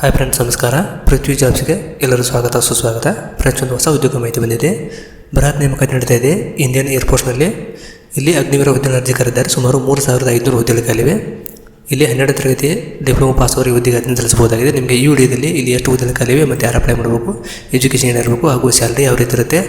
Hi friends ನಮಸ್ಕಾರ. ಪೃಥ್ವಿ ಜಾಬ್ಸ್ಗೆ ಎಲ್ಲರೂ ಸ್ವಾಗತ, ಸುಸ್ವಾಗತ. ಫ್ರೆಂಡ್ಸ್ ಒಂದು ಹೊಸ ಉದ್ಯೋಗ ಮಾಹಿತಿ ಬಂದಿದೆ. ಬೃಹತ್ ನೇಮಕಾತಿ ನಡೀತಾ ಇದೆ. ಇಂಡಿಯನ್ ಏರ್ಫೋರ್ಸ್ನಲ್ಲಿ ಇಲ್ಲಿ ಅಗ್ನಿವೀರ ಹುದ್ದೆ ಅರ್ಜಿ ಕರೆದಿದ್ದಾರೆ ಸುಮಾರು ಮೂರು ಸಾವಿರದ ಐದುನೂರು ಹುದ್ದೆಗಳು ಖಾಲಿವೆ ಇಲ್ಲಿ ಹನ್ನೆರಡು ತರಗತಿ ಡಿಪ್ಲೊಮಾ ಪಾಸ್ ಅವರಿಗೆ ಹುದ್ದೆಗೆ ತಿಳಿಸಬಹುದಾಗಿದೆ. ನಿಮಗೆ ಈ ವಿಡಿಯೋದಲ್ಲಿ ಇಲ್ಲಿ ಎಷ್ಟು ಉದ್ಯೋಗ ಕಲಿವೆ ಮತ್ತು ಯಾರು ಅಪ್ಲೈ ಮಾಡಬೇಕು ಎಜುಕೇಷನ್ ಏನಿರಬೇಕು ಹಾಗೂ ಸ್ಯಾಲ್ರಿ ಯಾವ ರೀತಿ ಇರುತ್ತೆ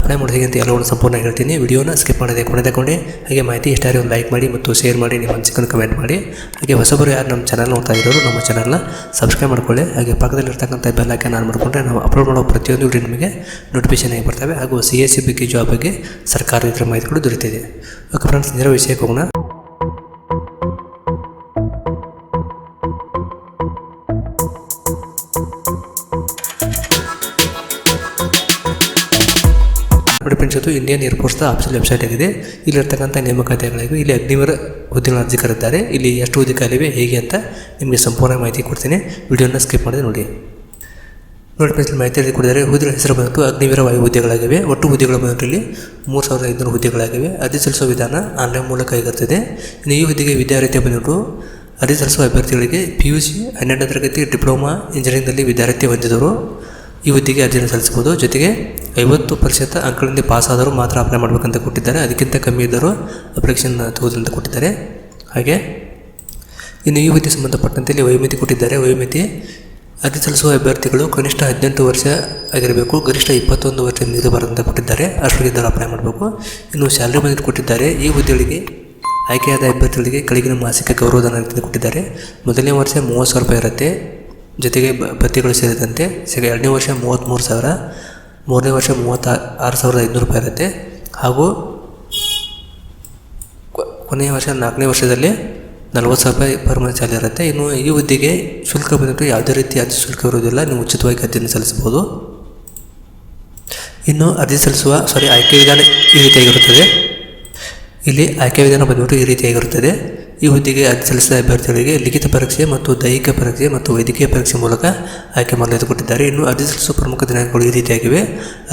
ಅಪ್ಲೈ ಮಾಡೋದಕ್ಕಿಂತ ಎಲ್ಲವನ್ನು ಸಂಪೂರ್ಣ ಹೇಳ್ತೀನಿ. ವಿಡಿಯೋನ ಸ್ಕಿಪ್ ಮಾಡದೆ ಕೊನೆತಕೊಂಡೆ ಹಾಗೆ ಮಾಹಿತಿ ಇಷ್ಟಾರೆ ಒಂದು ಲೈಕ್ ಮಾಡಿ ಮತ್ತು ಶೇರ್ ಮಾಡಿ, ನಿಮ್ಮ ಅನಿಸಿಕೆಯನ್ನು ಕಮೆಂಟ್ ಮಾಡಿ. ಹಾಗೆ ಹೊಸಬರು ಯಾರು ನಮ್ಮ ಚಾನಲ್ ನೋಡ್ತಾ ಇರೋರು, ನಮ್ಮ ಚಾನಲ್ನ ಸಬ್ಸ್ಕ್ರೈಬ್ ಮಾಡ್ಕೊಳ್ಳಿ. ಹಾಗೆ ಪಕ್ಕದಲ್ಲಿರ್ತಕ್ಕಂಥ ಬೆಲ್ ಆನ್ ಮಾಡಿಕೊಂಡ್ರೆ ನಾವು ಅಪ್ಲೋಡ್ ಮಾಡೋ ಪ್ರತಿಯೊಂದು ವಿಡಿಯೋ ನಿಮಗೆ ನೋಟಿಫಿಕೇಶನ್ ಆಗಿ ಬರ್ತವೆ ಹಾಗೂ ಸಿ ಎಸ್ ಸಿ ಬಗ್ಗೆ ಜಾಬ್ ಬಗ್ಗೆ ಸರ್ಕಾರದ ಮಾಹಿತಿಗಳು ದೊರೆತಿದೆ. ಓಕೆ ಫ್ರೆಂಡ್ಸ್ ನೇರ ವಿಷಯಕ್ಕೆ ಹೋಗೋಣ. ನೋಡಿ ಫ್ರೆಂಡ್ಸ್ ಇದು ಇಂಡಿಯನ್ ಏರ್ಫೋರ್ಸ್ನ ಆಫೀಸಲ್ ವೆಬ್ಸೈಟ್ ಆಗಿದೆ. ಇಲ್ಲಿರ್ತಕ್ಕಂಥ ನೇಮಕಾತಿಗಳಿಗೂ ಇಲ್ಲಿ ಅಗ್ನಿವರ ಹುದ್ದೆಗಳ ಅರ್ಜಿ ಕರೆದಿದ್ದಾರೆ. ಇಲ್ಲಿ ಎಷ್ಟು ಹುದ್ದೆ ಖಾಲಿವೆ ಹೇಗೆ ಅಂತ ನಿಮಗೆ ಸಂಪೂರ್ಣ ಮಾಹಿತಿ ಕೊಡ್ತೀನಿ. ವಿಡಿಯೋನ ಸ್ಕಿಪ್ ಮಾಡಿದೆ ನೋಡಿ. ನೋಡಿ ಫ್ರೆಂಡ್ಸ್ ಮಾಹಿತಿ ಕೊಡಿದರೆ ಹುದ್ದೆಗಳ ಹೆಸರು ಬಂತು ಅಗ್ನಿವೀರ ವಾಯು ಹುದ್ದೆಗಳಾಗಿವೆ ಒಟ್ಟು ಹುದ್ದೆಗಳು ಬಂತು ಇಲ್ಲಿ ಮೂರು ಸಾವಿರದ ಐದುನೂರು ಹುದ್ದೆಗಳಾಗಿವೆ ಅರ್ಜಿ ಸಲ್ಲಿಸುವ ವಿಧಾನ ಆನ್ಲೈನ್ ಮೂಲಕ ಇನ್ನು ಈ ಹುದ್ದೆಗೆ ವಿದ್ಯಾರ್ಥಿ ಬಂದ್ಬಿಟ್ಟು ಅರ್ಜಿ ಸಲ್ಲಿಸುವ ಅಭ್ಯರ್ಥಿಗಳಿಗೆ ಪಿ ಯು ಸಿ ಹನ್ನೆರಡನೇ ತರಗತಿ ಡಿಪ್ಲೊಮಾ ಇಂಜಿನಿಯರಿಂಗ್ನಲ್ಲಿ ವಿದ್ಯಾರ್ಥಿ ಹೊಂದಿದವರು. ಈ ಹುದ್ದೆಗೆ ಅರ್ಜಿಯನ್ನು ಸಲ್ಲಿಸಬಹುದು. ಜೊತೆಗೆ ಐವತ್ತು ಪ್ರತಿಶತ ಅಂಕಗಳಿಂದ ಪಾಸ್ ಆದರೂ ಮಾತ್ರ ಅಪ್ಲೈ ಮಾಡಬೇಕಂತ ಕೊಟ್ಟಿದ್ದಾರೆ. ಅದಕ್ಕಿಂತ ಕಮ್ಮಿ ಇದ್ದರೂ ಅಪ್ಲಿಕೇಶನ್ ತಗೋದಂತ ಕೊಟ್ಟಿದ್ದಾರೆ. ಹಾಗೆ ಇನ್ನು ಈ ಹುದ್ದೆ ಸಂಬಂಧಪಟ್ಟಂತೆ ಇಲ್ಲಿ ವಯೋಮಿತಿ ಕೊಟ್ಟಿದ್ದಾರೆ. ವಯೋಮಿತಿ ಅರ್ಜಿ ಸಲ್ಲಿಸುವ ಅಭ್ಯರ್ಥಿಗಳು ಕನಿಷ್ಠ ಹದಿನೆಂಟು ವರ್ಷ ಆಗಿರಬೇಕು. ಗರಿಷ್ಠ ಇಪ್ಪತ್ತೊಂದು ವರ್ಷ ನೀಡಬಾರದಂತ ಕೊಟ್ಟಿದ್ದಾರೆ. ಅಷ್ಟರಲ್ಲಿದ್ದರೂ ಅಪ್ಲೈ ಮಾಡಬೇಕು. ಇನ್ನು ಸ್ಯಾಲ್ರಿ ಬಂದಿಟ್ಟು ಕೊಟ್ಟಿದ್ದಾರೆ. ಈ ಹುದ್ದೆಗಳಿಗೆ ಆಯ್ಕೆಯಾದ ಅಭ್ಯರ್ಥಿಗಳಿಗೆ ಕೆಳಗಿನ ಮಾಸಿಕ ಗೌರವಧನ ಕೊಟ್ಟಿದ್ದಾರೆ. ಮೊದಲನೇ ವರ್ಷ ಮೂವತ್ತು ಸಾವಿರ ರೂಪಾಯಿ ಇರುತ್ತೆ. ಜೊತೆಗೆ ಭತ್ಯೆಗಳು ಸೇರಿದಂತೆ ಸಿಗ ಎರಡನೇ ವರ್ಷ ಮೂವತ್ತ್ಮೂರು ಸಾವಿರ, ಮೂರನೇ ವರ್ಷ ಮೂವತ್ತ, ಆರು ಸಾವಿರದ ಐದುನೂರು ರೂಪಾಯಿ ಇರುತ್ತೆ. ಹಾಗೂ ಕೊನೆಯ ವರ್ಷ ನಾಲ್ಕನೇ ವರ್ಷದಲ್ಲಿ ನಲ್ವತ್ತು ಸಾವಿರ ರೂಪಾಯಿ ಪರ್ ಮಂತ್ ಸ್ಯಾಲರಿ ಇರುತ್ತೆ. ಇನ್ನು ಈ ಹುದ್ದೆಗೆ ಶುಲ್ಕ ಬಂದ್ಬಿಟ್ಟು ಯಾವುದೇ ರೀತಿ ಅರ್ಜಿ ಶುಲ್ಕ ಇರುವುದಿಲ್ಲ. ನೀವು ಉಚಿತವಾಗಿ ಅರ್ಜಿಯನ್ನು ಸಲ್ಲಿಸಬಹುದು. ಇನ್ನು ಅರ್ಜಿ ಸಲ್ಲಿಸುವ ಸಾರಿ ಆಯ್ಕೆ ವಿಧಾನ ಈ ರೀತಿಯಾಗಿರುತ್ತದೆ ಇಲ್ಲಿ ಆಯ್ಕೆ ವಿಧಾನ ಬಂದ್ಬಿಟ್ಟು ಈ ರೀತಿಯಾಗಿರುತ್ತದೆ ಈ ಹುದ್ದೆಗೆ ಅರ್ಜಿ ಸಲ್ಲಿಸಿದ ಅಭ್ಯರ್ಥಿಗಳಿಗೆ ಲಿಖಿತ ಪರೀಕ್ಷೆ ಮತ್ತು ದೈಹಿಕ ಪರೀಕ್ಷೆ ಮತ್ತು ವೈದ್ಯಕೀಯ ಪರೀಕ್ಷೆ ಮೂಲಕ ಆಯ್ಕೆ ಮಾಡಲು ಇನ್ನು ಅರ್ಜಿ ಸಲ್ಲಿಸುವ ಪ್ರಮುಖ ದಿನಾಂಕಗಳು ಈ ರೀತಿಯಾಗಿವೆ.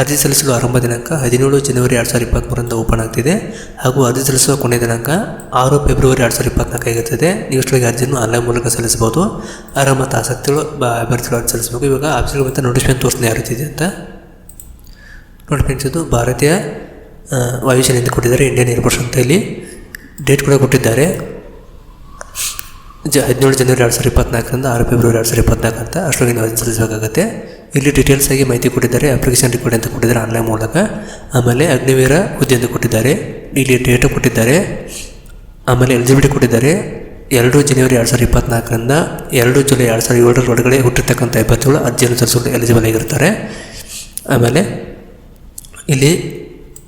ಅರ್ಜಿ ಸಲ್ಲಿಸಲು ಆರಂಭ ದಿನಾಂಕ ಹದಿನೇಳು ಜನವರಿ ಎರಡು ಸಾವಿರದ ಇಪ್ಪತ್ತ್ಮೂರರಿಂದ ಓಪನ್ ಆಗ್ತಿದೆ. ಹಾಗೂ ಅರ್ಜಿ ಸಲ್ಲಿಸುವ ಕೊನೆಯ ದಿನಾಂಕ ಆರು ಫೆಬ್ರವರಿ ಎರಡು ಸಾವಿರದ ಇಪ್ಪತ್ನಾಲ್ಕು ನೀವು ನೀವಷ್ಟೊಳಗೆ ಅರ್ಜಿಯನ್ನು ಆನ್ಲೈನ್ ಮೂಲಕ ಸಲ್ಲಿಸಬಹುದು. ಆರಾಮ ಮತ್ತು ಆಸಕ್ತಿಗಳು ಅಭ್ಯರ್ಥಿಗಳು ಅರ್ಜಿ ಸಲ್ಲಿಸಬೇಕು. ಇವಾಗ ಆಫೀಸ್ಗಳು ಮತ್ತು ನೋಟಿಸ್ಮೆಂಟ್ ರೀತಿ ಇದೆ ಅಂತ ನೋಡಿ ಫ್ರೆಂಡ್ಸ್, ಇದು ಭಾರತೀಯ ವಾಯುಸೇನೆ ವಾಯುಸೇನೆಯಿಂದ ಕೊಟ್ಟಿದ್ದಾರೆ. ಇಂಡಿಯನ್ ಏರ್ಫೋರ್ಸ್ ಅಂತ ಇಲ್ಲಿ ಡೇಟ್ ಕೂಡ ಕೊಟ್ಟಿದ್ದಾರೆ. ಜ ಹದಿನೇಳು ಜನವರಿ ಎರಡು ಸಾವಿರದ ಇಪ್ಪತ್ನಾಲ್ಕರಿಂದ ಆರು ಫೆಬ್ರವರಿ ಎರಡು ಸಾವಿರದ ಇಪ್ಪತ್ನಾಲ್ಕು ಅಂತ ಅಷ್ಟೊಂದು ನಾವು ಸಲ್ಲಿಸಬೇಕಾಗುತ್ತೆ ಇಲ್ಲಿ ಡೀಟೇಲ್ಸ್ ಆಗಿ ಮಾಹಿತಿ ಕೊಟ್ಟಿದ್ದಾರೆ ಅಪ್ಲಿಕೇಶನ್ ರಿಕಾರ್ಡ್ ಅಂತ ಕೊಟ್ಟಿದ್ದಾರೆ ಆನ್ಲೈನ್ ಮೂಲಕ. ಆಮೇಲೆ ಅಗ್ನಿವೀರ ಹುದ್ದೆ ಅಂತ ಕೊಟ್ಟಿದ್ದಾರೆ, ಇಲ್ಲಿ ಡೇಟು ಕೊಟ್ಟಿದ್ದಾರೆ, ಆಮೇಲೆ ಎಲಿಜಿಬಿಲಿಟಿ ಕೊಟ್ಟಿದ್ದಾರೆ. ಎರಡು ಜನವರಿ ಎರಡು ಸಾವಿರದ ಇಪ್ಪತ್ನಾಲ್ಕರಿಂದ ಎರಡು ಜುಲೈ ಎರಡು ಸಾವಿರದ ಏಳರ ಒಳಗಡೆ ಹುಟ್ಟಿರ್ತಕ್ಕಂಥ ಇಪ್ಪತ್ತೇಳು ಅರ್ಜಿಯನ್ನು ಸಲ್ಲಿಸಲು ಎಲಿಜಿಬಲ್ ಆಗಿರ್ತಾರೆ. ಆಮೇಲೆ ಇಲ್ಲಿ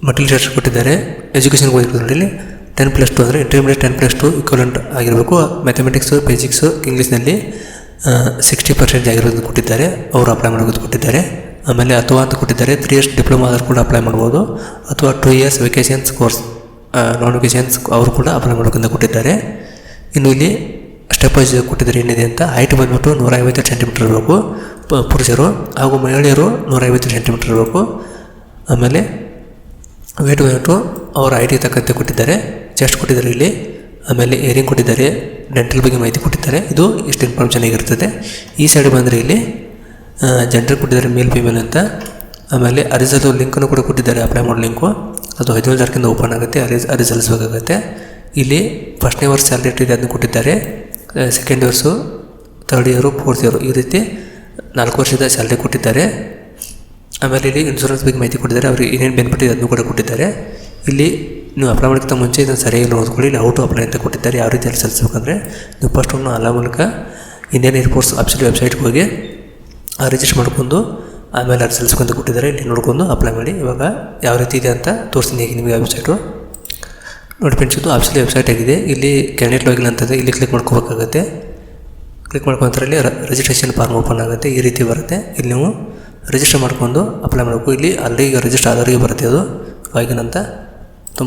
ಮಟೀರಿಯಲ್ ಕೊಟ್ಟಿದ್ದಾರೆ ಎಜುಕೇಷನ್ ಇಲ್ಲಿ ಟೆನ್ ಪ್ಲಸ್ ಟು ಅಂದರೆ intermediate ten plus two equivalent ಆಗಿರಬೇಕು. ಮ್ಯಾಥಮೆಟಿಕ್ಸು ಫಿಸಿಕ್ಸು ಇಂಗ್ಲೀಷ್ನಲ್ಲಿ ಸಿಕ್ಸ್ಟಿ ಪರ್ಸೆಂಟ್ ಆಗಿರೋದು ಕೊಟ್ಟಿದ್ದಾರೆ. ಅವರು ಅಪ್ಲೈ ಮಾಡೋದು ಕೊಟ್ಟಿದ್ದಾರೆ. ಆಮೇಲೆ ಅಥವಾ ಅಂತ ಕೊಟ್ಟಿದ್ದಾರೆ. ತ್ರೀ ಇಯರ್ಸ್ ಡಿಪ್ಲೊಮಾ ಆದರೂ ಕೂಡ ಅಪ್ಲೈ ಮಾಡ್ಬೋದು. ಅಥವಾ two years vacations course non vacations ಅವರು ಕೂಡ ಅಪ್ಲೈ ಮಾಡೋಕ್ಕಂತ ಕೊಟ್ಟಿದ್ದಾರೆ. ಇನ್ನು ಇಲ್ಲಿ ಸ್ಟೆಪ್ ವೈಸ್ ಕೊಟ್ಟಿದ್ದಾರೆ ಏನಿದೆ ಅಂತ ಹೈಟ್ ಬಂದ್ಬಿಟ್ಟು ನೂರ ಐವತ್ತು ಸೆಂಟಿಮೀಟರ್ ಇರಬೇಕು ಪುರುಷರು ಹಾಗೂ ಮಹಿಳೆಯರು ನೂರ ಐವತ್ತು ಸೆಂಟಿಮೀಟರ್ ಇರಬೇಕು. ಆಮೇಲೆ ವೇಟ್ ವೇಟು ಅವರ ಐ ಡಿ ತಕ್ಕಂತೆ ಕೊಟ್ಟಿದ್ದಾರೆ. ಚೆಸ್ಟ್ ಕೊಟ್ಟಿದ್ದಾರೆ ಇಲ್ಲಿ. ಆಮೇಲೆ ಏರಿಂಗ್ ಕೊಟ್ಟಿದ್ದಾರೆ. ಡೆಂಟಲ್ ಬಗ್ಗೆ ಮಾಹಿತಿ ಕೊಟ್ಟಿದ್ದಾರೆ. ಇದು ಇಷ್ಟು ಇನ್ಫಾರ್ಮೇಷನ್ ಆಗಿರ್ತದೆ. ಈ ಸೈಡ್ ಬಂದರೆ ಇಲ್ಲಿ ಜೆಂಡರ್ ಕೊಟ್ಟಿದ್ದಾರೆ ಮೇಲ್ ಫಿಮೇಲ್ ಅಂತ. ಆಮೇಲೆ ಅರಿಸಲು ಲಿಂಕನ್ನು ಕೂಡ ಕೊಟ್ಟಿದ್ದಾರೆ. ಅಪ್ಲೈ ಮಾಡೋ ಲಿಂಕು ಅದು ಹದಿನೇಳು ತಾರೀಕಿಂದ ಓಪನ್ ಆಗುತ್ತೆ. ಅರಿಸ್ ಅರಿ ಸಲ್ಲಿಸಬೇಕಾಗುತ್ತೆ ಇಲ್ಲಿ ಫಸ್ಟ್ನೇ ವರ್ಷ ಸ್ಯಾಲ್ರಿ ಇದೆ ಅದನ್ನು ಕೊಟ್ಟಿದ್ದಾರೆ. Second years third year fourth year ಈ ರೀತಿ ನಾಲ್ಕು ವರ್ಷದ ಸ್ಯಾಲ್ರಿ ಕೊಟ್ಟಿದ್ದಾರೆ. ಆಮೇಲೆ ಇಲ್ಲಿ ಇನ್ಶೂರೆನ್ಸ್ ಬಗ್ಗೆ ಮಾಹಿತಿ ಕೊಟ್ಟಿದ್ದಾರೆ. ಅವ್ರಿಗೆ ಏನೇನು ಬೆನಿಫಿಟ್ ಇದೆ ಅದನ್ನು ಕೂಡ ಕೊಟ್ಟಿದ್ದಾರೆ. ಇಲ್ಲಿ ನೀವು ಅಪ್ಲೈ ಮಾಡೋಕ್ಕಿಂತ ಮುಂಚೆ ಇದನ್ನು ಸರಿಯಾಗಿ ನೋಡ್ಕೊಳ್ಳಿ. ಇಲ್ಲಿ ಔಟ್ ಅಪ್ಲೈ ಅಂತ ಕೊಟ್ಟಿದ್ದಾರೆ. ಯಾವ ರೀತಿಯಲ್ಲಿ ಸಲ್ಲಿಸಬೇಕಂದ್ರೆ ನೀವು ಫಸ್ಟ್ ಒಂದು ಅಲ್ಲ ಮೂಲಕ ಇಂಡಿಯನ್ ಏರ್ಫೋರ್ಸ್ ಆಫೀಸಿಯಲ್ ವೆಬ್ಸೈಟ್ಗೆ ಹೋಗಿ ರಿಜಿಸ್ಟರ್ ಮಾಡ್ಕೊಂಡು ಆಮೇಲೆ ಅದು ಸಲ್ಲಿಸ್ಕೊಂತ ಕೊಟ್ಟಿದ್ದಾರೆ. ಇಲ್ಲಿ ನೋಡ್ಕೊಂಡು ಅಪ್ಲೈ ಮಾಡಿ. ಇವಾಗ ಯಾವ ರೀತಿ ಇದೆ ಅಂತ ತೋರಿಸ್ತೀನಿ ಈಗ ನಿಮಗೆ ವೆಬ್ಸೈಟು ನೋಡಿ ಫ್ರೆಂಡ್ಸ್ ಇದು ಆಫೀಸಿಯಲ್ ವೆಬ್ಸೈಟ್ ಆಗಿದೆ. ಇಲ್ಲಿ ಕ್ಯಾಂಡಿಡೇಟ್ ಲಾಗಿನ್ ಅಂತಂದರೆ ಇಲ್ಲಿ ಕ್ಲಿಕ್ ಮಾಡ್ಕೋಬೇಕಾಗುತ್ತೆ. ಕ್ಲಿಕ್ ಮಾಡ್ಕೊಂತಾರೆ ಇಲ್ಲಿ ರಿಜಿಸ್ಟ್ರೇಷನ್ ಫಾರ್ಮ್ ಓಪನ್ ಆಗುತ್ತೆ. ಈ ರೀತಿ ಬರುತ್ತೆ. ಇಲ್ಲಿ ನೀವು ರಿಜಿಸ್ಟರ್ ಮಾಡ್ಕೊಂಡು ಅಪ್ಲೈ ಮಾಡಬೇಕು. ಇಲ್ಲಿ ಅಲ್ಲಿ ಈಗ ರಿಜಿಸ್ಟರ್ ಆದವರಿಗೆ ಬರುತ್ತೆ ಅದು. ಆಗಿನಂತ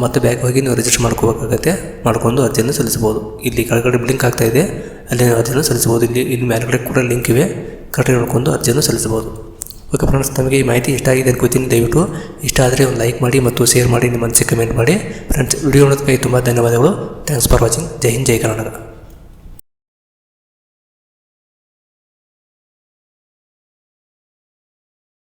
ಮತ್ತೆ ಬ್ಯಾಕ್ ಹೋಗಿ ನೀವು ರಿಜಿಸ್ಟರ್ ಮಾಡ್ಕೋಬೇಕಾಗತ್ತೆ. ಮಾಡ್ಕೊಂಡು ಅರ್ಜಿಯನ್ನು ಸಲ್ಲಿಸ್ಬೋದು ಇಲ್ಲಿ ಕೆಳಗಡೆ ಲಿಂಕ್ ಆಗ್ತಾ ಇದೆ. ಅಲ್ಲಿ ನೀವು ಅರ್ಜಿಯನ್ನು ಸಲ್ಲಿಸ್ಬೋದು ಇಲ್ಲಿ ಇಲ್ಲಿ ಮೇಲ್ಗಡೆ ಕೂಡ ಲಿಂಕ್ ಇವೆ. ಕರೆಕ್ಟಾಗಿ ನೋಡ್ಕೊಂಡು ಅರ್ಜಿಯನ್ನು ಸಲ್ಲಿಸ್ಬೋದು ಓಕೆ ಫ್ರೆಂಡ್ಸ್ ನಮಗೆ ಈ ಮಾಹಿತಿ ಇಷ್ಟ ಆಗಿದೆ ಅನ್ಕೋತೀನಿ ದಯವಿಟ್ಟು ಇಷ್ಟ ಆದರೆ ಒಂದು ಲೈಕ್ ಮಾಡಿ ಮತ್ತು ಶೇರ್ ಮಾಡಿ, ನಿಮ್ಮ ಮನಸ್ಸಿಗೆ ಕಮೆಂಟ್ ಮಾಡಿ. ಫ್ರೆಂಡ್ಸ್ ವಿಡಿಯೋ ನೋಡೋದಕ್ಕಾಗಿ ತುಂಬ ಧನ್ಯವಾದಗಳು. ಥ್ಯಾಂಕ್ಸ್ ಫಾರ್ ವಾಚಿಂಗ್ ಜೈ ಹಿಂದ್, ಜೈ ಕರ್ನಾಟಕ.